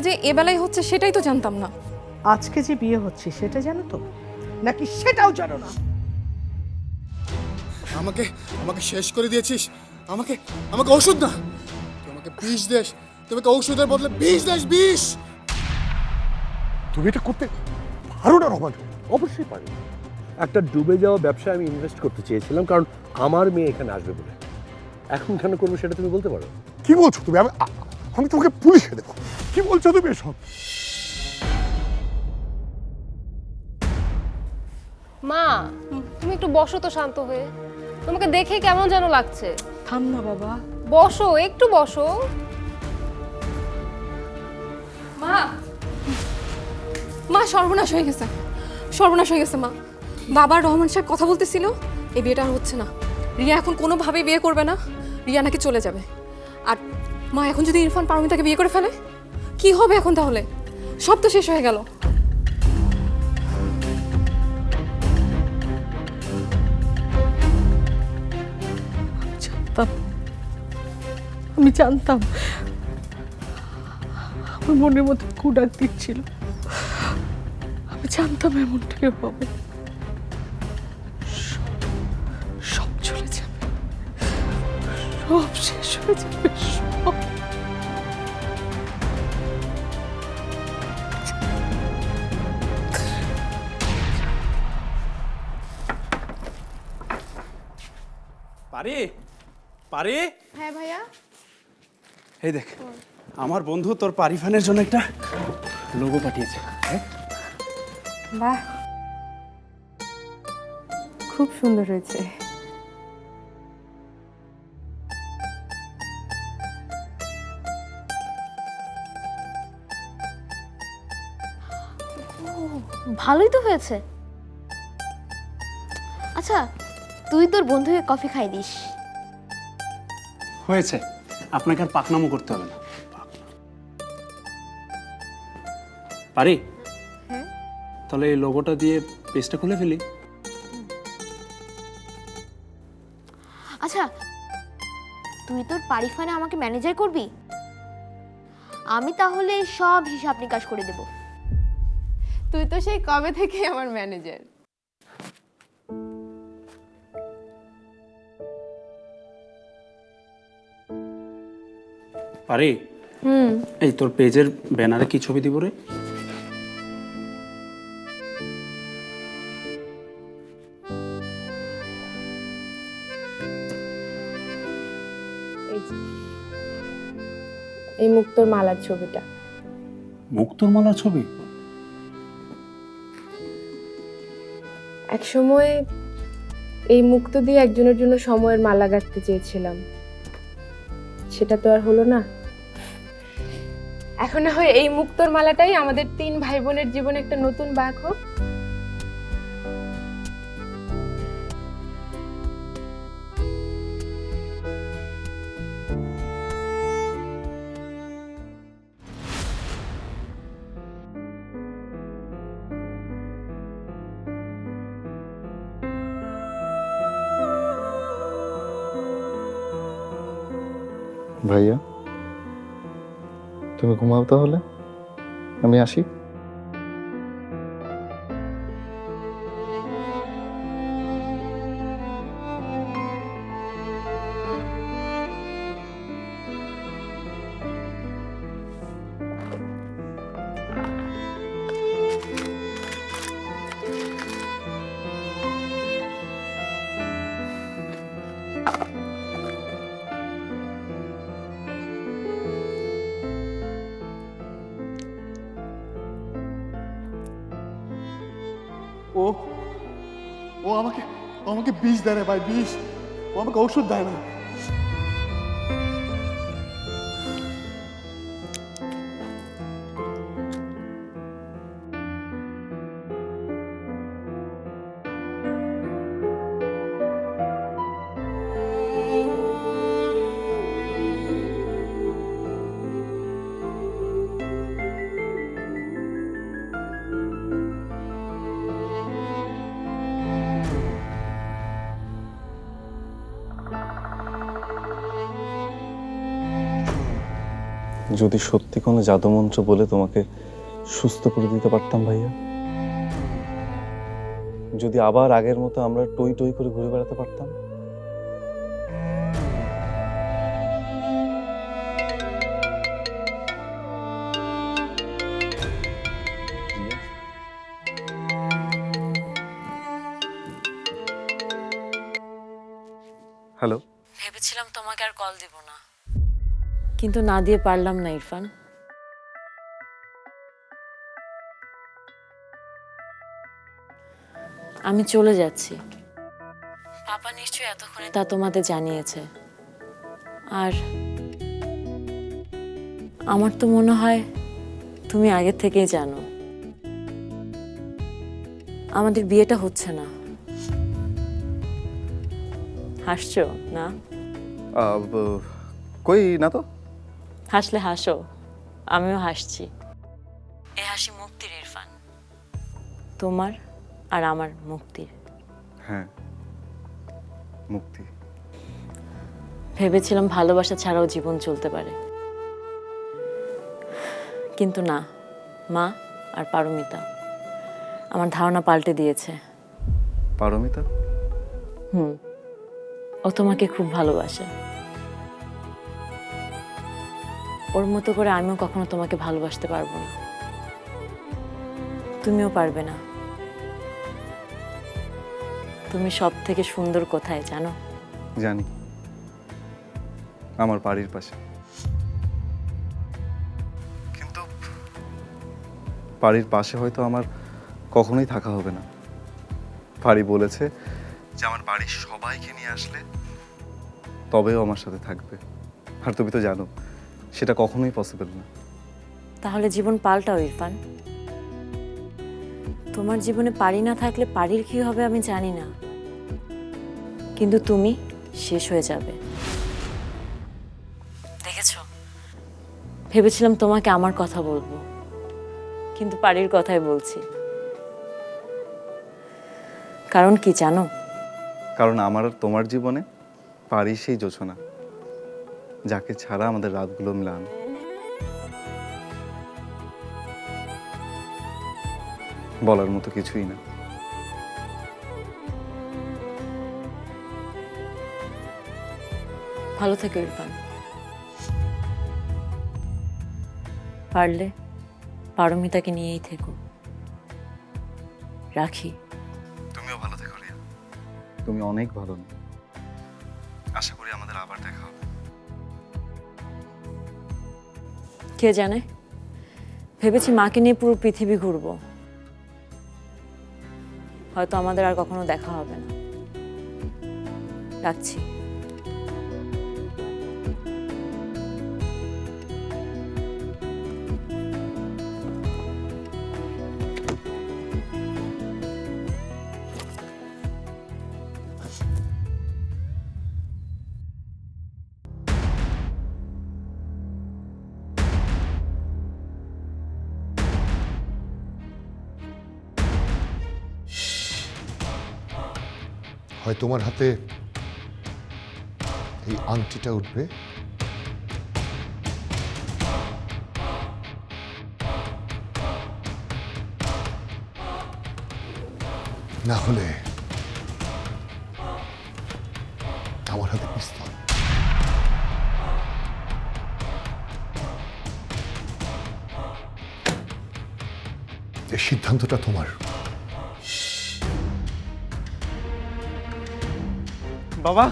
বিয়েটা যে এ বেলায় হচ্ছে সেটাই তো জানতাম না। আজকে যে বিয়ে হচ্ছে সেটা জানো তো? নাকি সেটাও জানো না? আমাকে আমাকে শেষ করে দিয়েছিস? আমাকে আমাকে ওষুধ না। তুই আমাকে বিষ দেস। তুই আমাকে ঔষধের বদলে বিষ দেশ বিষ! তুমি এটা করতে পারো না রহমান অবশ্যই পারি। একটা ডুবে যাওয়া ব্যবসায় আমি ইনভেস্ট করতে চেয়েছিলাম কারণ আমার মেয়ে এখানে আসবে বলে। এখন কেন করব সেটা তুমি বলতে পারো? কি বলছো তুমি? আমি আমি তোমাকে পুলিশে দেবো। কি বলছো তুমি এসব? মা তুমি একটু বসো তো শান্ত হয়ে। তোমাকে দেখে কেমন যেন লাগছে। থাম না বাবা। বসো একটু বসো। মা মা সর্বনাশ হয়ে গেছে। সর্বনাশ হয়ে গেছে মা। বাবা রহমান সাহেব কথা বলতেছিল এই বিয়েটা আর হচ্ছে না। রিয়া এখন কোনোভাবেই বিয়ে করবে না। রিয়া নাকি চলে যাবে। আর মা এখন যদি ইরফান পারমিতাকে বিয়ে করে ফেলে কি হবে এখন তাহলে? সব তো শেষ হয়ে গেল। আমি জানতাম। আমার মনের মধ্যে কুডাক দিচ্ছিল। আমি জানতাম এমনটাই হবে সব চলে যাবে। সব শেষ হয়ে যাবে। পারি? পারি? হ্যাঁ ভাইয়া। এই দেখ আমার বন্ধু তোর পারিফানের জন্য একটা লোগো পাঠিয়েছে বাহ। খুব সুন্দর হয়েছে। ভালোই তো হয়েছে। আচ্ছা তুই তোর বন্ধুকে কফি খাই দিস। হয়েছে। আপনাকে আর পাকনামো করতে হবে না। পারি? তাহলে এই লোগোটা দিয়ে পেজটা খুলে ফেলি। আচ্ছা তুই তোর পারিফানে আমাকে ম্যানেজার করবি? আমি তাহলে সব হিসাব নিকাশ করে দেব। তুই তো সেই কবে থেকে আমার ম্যানেজার পারি? এই তোর পেজের ব্যানারে কি ছবি দিব রে? এই মুক্তোর মালার ছবিটা। মুক্তোর মালার ছবি? এক সময় এই মুক্তো দিয়ে একজনের জন্য সময়ের মালা গাঁথতে চেয়েছিলাম। সেটা তো আর হলো না। এখন না হয় এই মুক্তোর মালাটাই আমাদের তিন ভাই বোনের জীবনে একটা নতুন বাঘ হোক। ভাইয়া? তুমি ঘুমাও তাহলে। আমি আসি। আমাকে বিষ দেয় না ভাই বিষ। ও আমাকে ওষুধ দেয় না। যদি সত্যি কোনো জাদুমন্ত্র বলে তোমাকে সুস্থ করে দিতে পারতাম ভাইয়া? যদি আবার আগের মতো আমরা টই টই করে ঘুরে বেড়াতে পারতাম? হ্যালো ভেবেছিলাম তোমাকে আর কল দিব না। কিন্তু না দিয়ে পারলাম না ইরফান। আমি চলে যাচ্ছি। পাপা নিশ্চয়ই এতক্ষণে তা তোমাদের জানিয়েছে। আর আমার তো মনে হয় তুমি আগের থেকেই জানো। আমাদের বিয়েটা হচ্ছে না। হাসছো না? কই না তো? হাসলে হাসো আমিও হাসছি। এ হাসি মুক্তির ইরফান। তোমার আর আমার মুক্তির। হ্যাঁ মুক্তি। ভেবেছিলাম ভালোবাসা ছাড়াও জীবন চলতে পারে। কিন্তু না মা আর পারমিতা আমার ধারণা পাল্টে দিয়েছে। পারমিতা? হুম ও তোমাকে খুব ভালোবাসে। ওর মতো করে আমিও কখনো তোমাকে ভালোবাসতে পারব না। তুমিও পারবে না। তুমি সব থেকে সুন্দর কোথায় জানো? জানি। আমার বাড়ির পাশে। কিন্তু বাড়ির পাশে হয়তো আমার কখনোই থাকা হবে না। বাড়ি বলেছে যে আমার বাড়ির সবাইকে নিয়ে আসলে তবেও আমার সাথে থাকবে। আর তুমি তো জানো। সেটা কখনোই পসিবল না। তাহলে জীবন পাল্টাও ইরফান। তোমার জীবনে পারি না থাকলে পারির কি হবে আমি জানি না। কিন্তু তুমি শেষ হয়ে যাবে। দেখেছ? ভেবেছিলাম তোমাকে আমার কথা বলব কিন্তু পারির কথাই বলছি। কারণ কি জানো? কারণ আমার আর তোমার জীবনে পারি সেই যোছনা। যাকে ছাড়া আমাদের রাতগুলো মিলান। বলার মতো কিছুই না। ভালো থেকো ইরফান। পারলে পারমিতাকে নিয়েই থেকো। রাখি। তুমিও ভালো থেকো রিয়া। তুমি অনেক ভালো। আশা করি আমাদের আবার দেখা কে জানে? ভেবেছি মাকে নিয়ে পুরো পৃথিবী ঘুরব। হয়তো আমাদের আর কখনো দেখা হবে না। রাখছি। হয় তোমার হাতে এই আংটিটা উঠবে। না হলে আমার হাতে পিস্তল। এই সিদ্ধান্তটা তোমার। বাবা।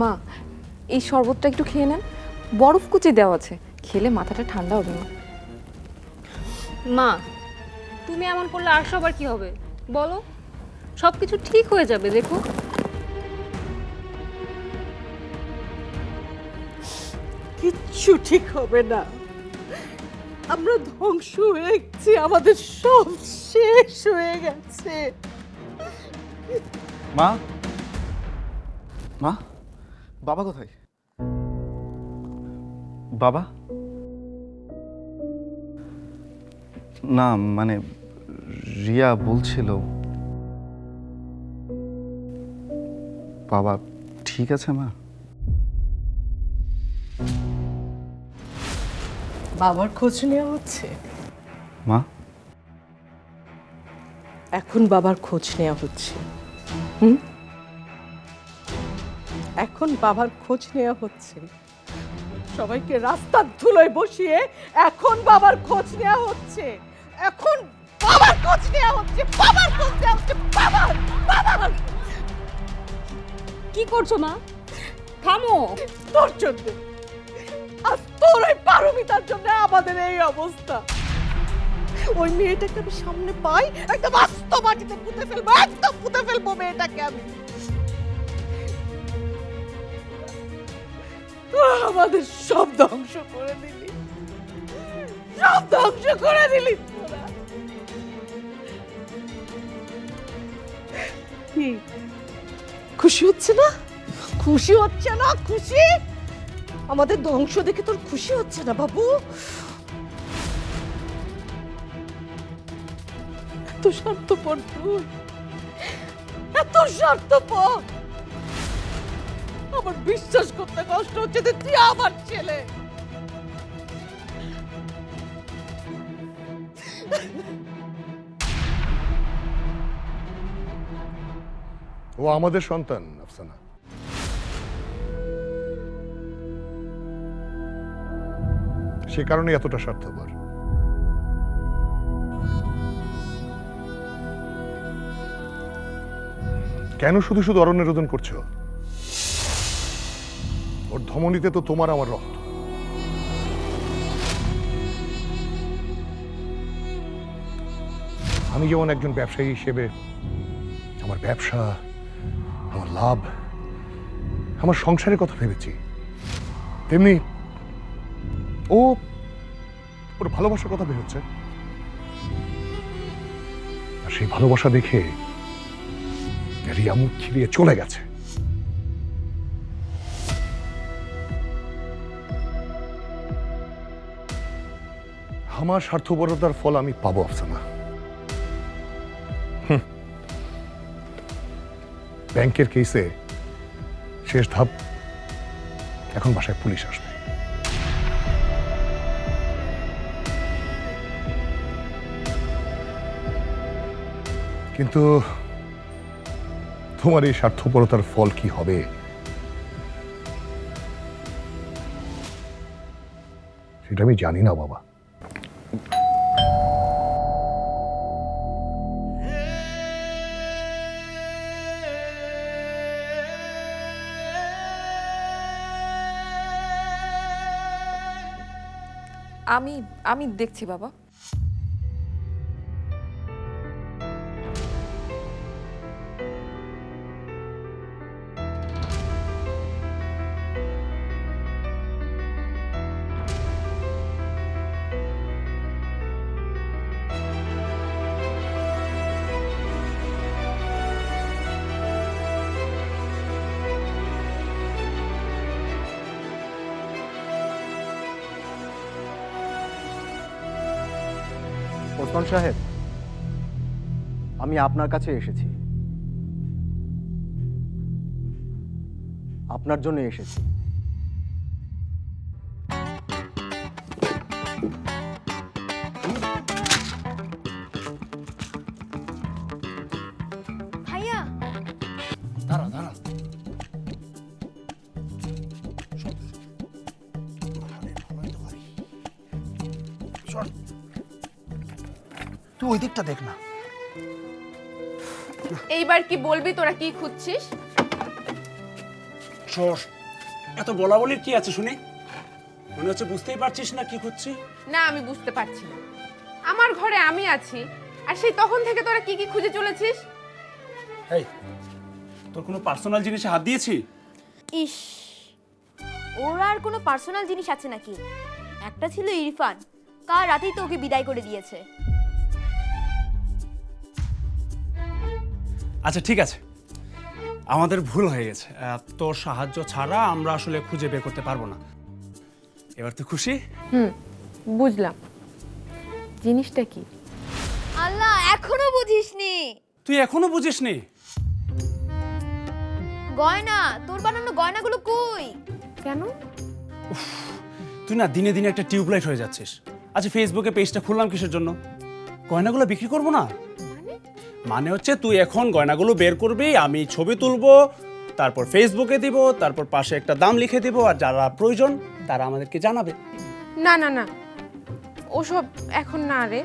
মা এই শরবতটা একটু খেয়ে নেন। বরফ কুচি দেওয়া আছে। খেলে মাথাটা ঠান্ডা হবে মা মা তুমি এমন করলে আর সবার কি হবে? বলো। সব কিছু ঠিক হয়ে যাবে দেখো। কিচ্ছু ঠিক হবে না। আমরা ধ্বংস হয়ে গেছি, আমাদের সব শেষ হয়ে গেছে। মা? মা? বাবা কোথায়? বাবা? না মানে রিয়া বলছিল। বাবা, ঠিক আছে মা? বাবার খোঁজ নেওয়া হচ্ছে। মা? এখন বাবার খোঁজ নেওয়া হচ্ছে। হুম? এখন বাবার খোঁজ নেওয়া হচ্ছে। সবাইকে রাস্তার ধুলোয় বসিয়ে এখন বাবার খোঁজ নেওয়া হচ্ছে। এখন বাবার খোঁজ নেওয়া হচ্ছে বাবার খোঁজ নেওয়া হচ্ছে বাবার বাবার। কি করছ মা? থামো। তোর জন্য। আর তোর ওই পারমিতার জন্য আমাদের এই অবস্থা। ওই মেয়েটাকে আমি সামনে পাই, একদম আস্ত মাটিতে পুঁতে ফেলব, একদম পুঁতে ফেলব মেয়েটাকে আমি। আমাদের সব ধ্বংস করে দিলি। সব ধ্বংস করে দিলি খুশি হচ্ছে না? খুশি হচ্ছে না? খুশি? আমাদের ধ্বংস দেখে তোর খুশি হচ্ছে না, বাবু? এত স্বার্থপর তুই। এত স্বার্থপর! আমার বিশ্বাস করতে কষ্ট হচ্ছে যে তুই আমার ছেলে। ও আমাদের সন্তান, আফসানা। সে কারণে এতটা স্বার্থপর। কেন শুধু শুধু অরণ্যের রোদন করছ? ওর ধমনীতে তো তোমার আমার রক্ত। আমি যেমন একজন ব্যবসায়ী হিসেবে আমার ব্যবসা, আমার লাভ, আমার সংসারের কথা ভেবেছি, তেমনি ও ওর ভালোবাসার কথা ভেবেছে আর সেই ভালোবাসা দেখে রিয়া মুখ ছিড়িয়ে চলে গেছে। আমার স্বার্থপরতার ফল আমি পাবো, আফসানা। ব্যাংকের কেসে শেষ ধাপ এখন বাসায় পুলিশ আসবে। কিন্তু তোমার এই স্বার্থপরতার ফল কি হবে? সেটা আমি জানি না, বাবা। আমি আমি দেখছি, বাবা। সাহেব আমি আপনার কাছে এসেছি। আপনার জন্য এসেছি। ওই দিকটা দেখ না। এইবার কি বলবি তোরা কি খুঁজছিস? সর এত বলা বলির কি আছে শুনি? মনে হচ্ছে বুঝতেই পারছিস না কি করছি না আমি বুঝতে পারছি না। আমার ঘরে আমি আছি আর সেই তখন থেকে তোরা কি কি খুঁজে চলেছিস? এই তোর কোনো পার্সোনাল জিনিসে হাত দিয়েছি? ইস ওর আর কোনো পার্সোনাল জিনিস আছে নাকি? একটা ছিল ইরফান কাল রাতেই তো ওকে বিদায় করে দিয়েছে। আচ্ছা ঠিক আছে। আমাদের ভুল হয়ে গেছে। আহ, তোর সাহায্য ছাড়া আমরা আসলে খুঁজে বের করতে পারব না। এবার তো খুশি? হুম বুঝলাম। জিনিসটা কি? আল্লাহ এখনও বুঝিসনি। তুই এখনও বুঝিসনি? গয়না তোর বানানো গয়নাগুলো কই? কেন? তুই না দিনে দিনে একটা টিউবলাইট হয়ে যাচ্ছিস। আচ্ছা ফেসবুকে পেজটা খুললাম কিসের জন্য? গয়নাগুলো বিক্রি করব না? মানে হচ্ছে তুই এখন গয়নাগুলো বের করবি আমি ছবি তুলবো তারপর ফেসবুকে দিব তারপর পাশে একটা দাম লিখে দিব আর যারা প্রয়োজন তারা আমাদেরকে জানাবে। না না না। ওসব এখন না রে।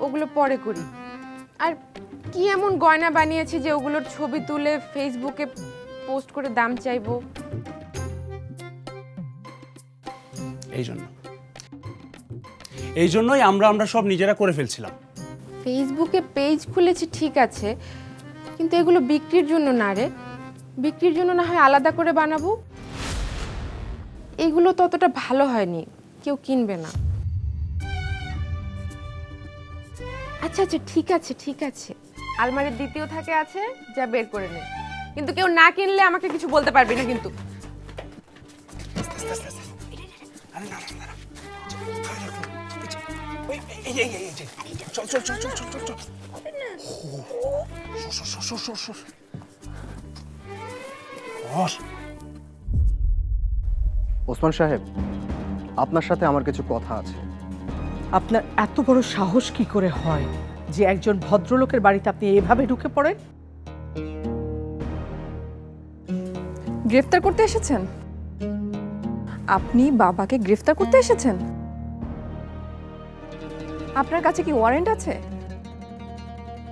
ওগুলো পরে করি। আর কি এমন গয়না বানিয়েছি যে ওগুলোর ছবি তুলে ফেসবুকে পোস্ট করে দাম চাইব? এই জন্য। এই জন্যই আমরা আমরা সব নিজেরা করে ফেলছিলাম। ফেসবুকে পেজ খুলেছি, ঠিক আছে। কিন্তু এগুলো বিক্রির জন্য না রে। বিক্রির জন্য না হয় আলাদা করে বানাবো। এগুলো ততটা ভালো হয়নি। কেউ কিনবে না। আচ্ছা আচ্ছা ঠিক আছে ঠিক আছে। আলমারির দ্বিতীয় থাকে আছে, যা বের করে নে। কিন্তু কেউ না কিনলে আমাকে কিছু বলতে পারবি না কিন্তু। চল চল চল চল চল চল চল বস ওসমান সাহেব আপনার সাথে আমার কিছু কথা আছে। আপনার এত বড় সাহস কি করে হয় যে একজন ভদ্রলোকের বাড়িতে আপনি এভাবে ঢুকে পড়েন? গ্রেফতার করতে এসেছেন? আপনি বাবাকে গ্রেফতার করতে এসেছেন? আপনার কাছে কি ওয়ারেন্ট আছে?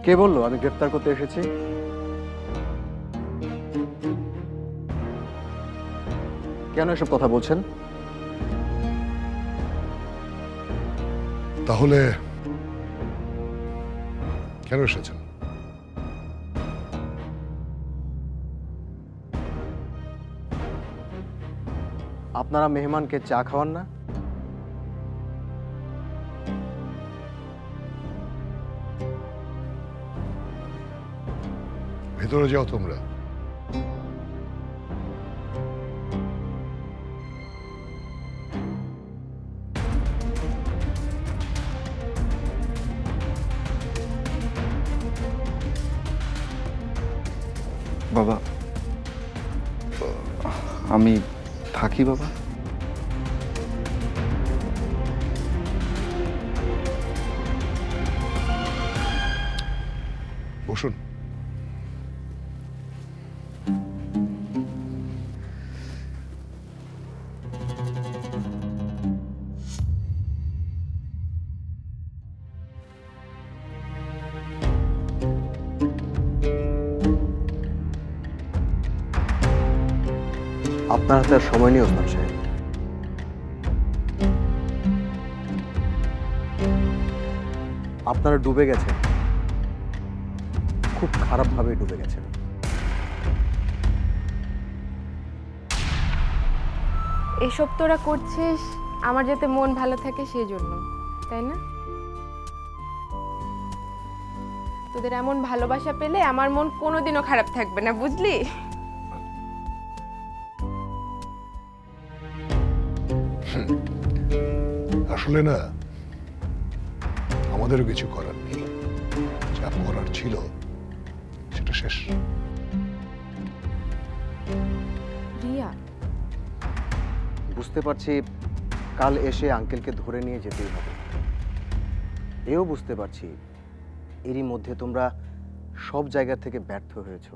কে বলল? আমি গ্রেফতার করতে এসেছি। কেন এসব কথা বলছেন? তাহলে কেন এসেছেন? আপনারা মেহমানকে চা খাওয়ান না? ভেতরে যাও তোমরা। বাবা আমি থাকি বাবা। আপনার হাতে আর সময় নেই ওসমান সাহেব। আপনারা ডুবে গেছেন। খুব খারাপভাবে ডুবে গেছেন। এসব তোরা করছিস, আমার যাতে মন ভালো থাকে সেই জন্য তাই না? তোদের এমন ভালোবাসা পেলে আমার মন কোনোদিনও খারাপ থাকবে না, বুঝলি? আসলে না আমাদেরও কিছু করার নেই। যা করার ছিল সেটা শেষ। রিয়া। বুঝতে পারছি কাল এসে আঙ্কেলকে ধরে নিয়ে যেতেই হবে। এও বুঝতে পারছি এরই মধ্যে তোমরা সব জায়গা থেকে ব্যর্থ হয়েছো।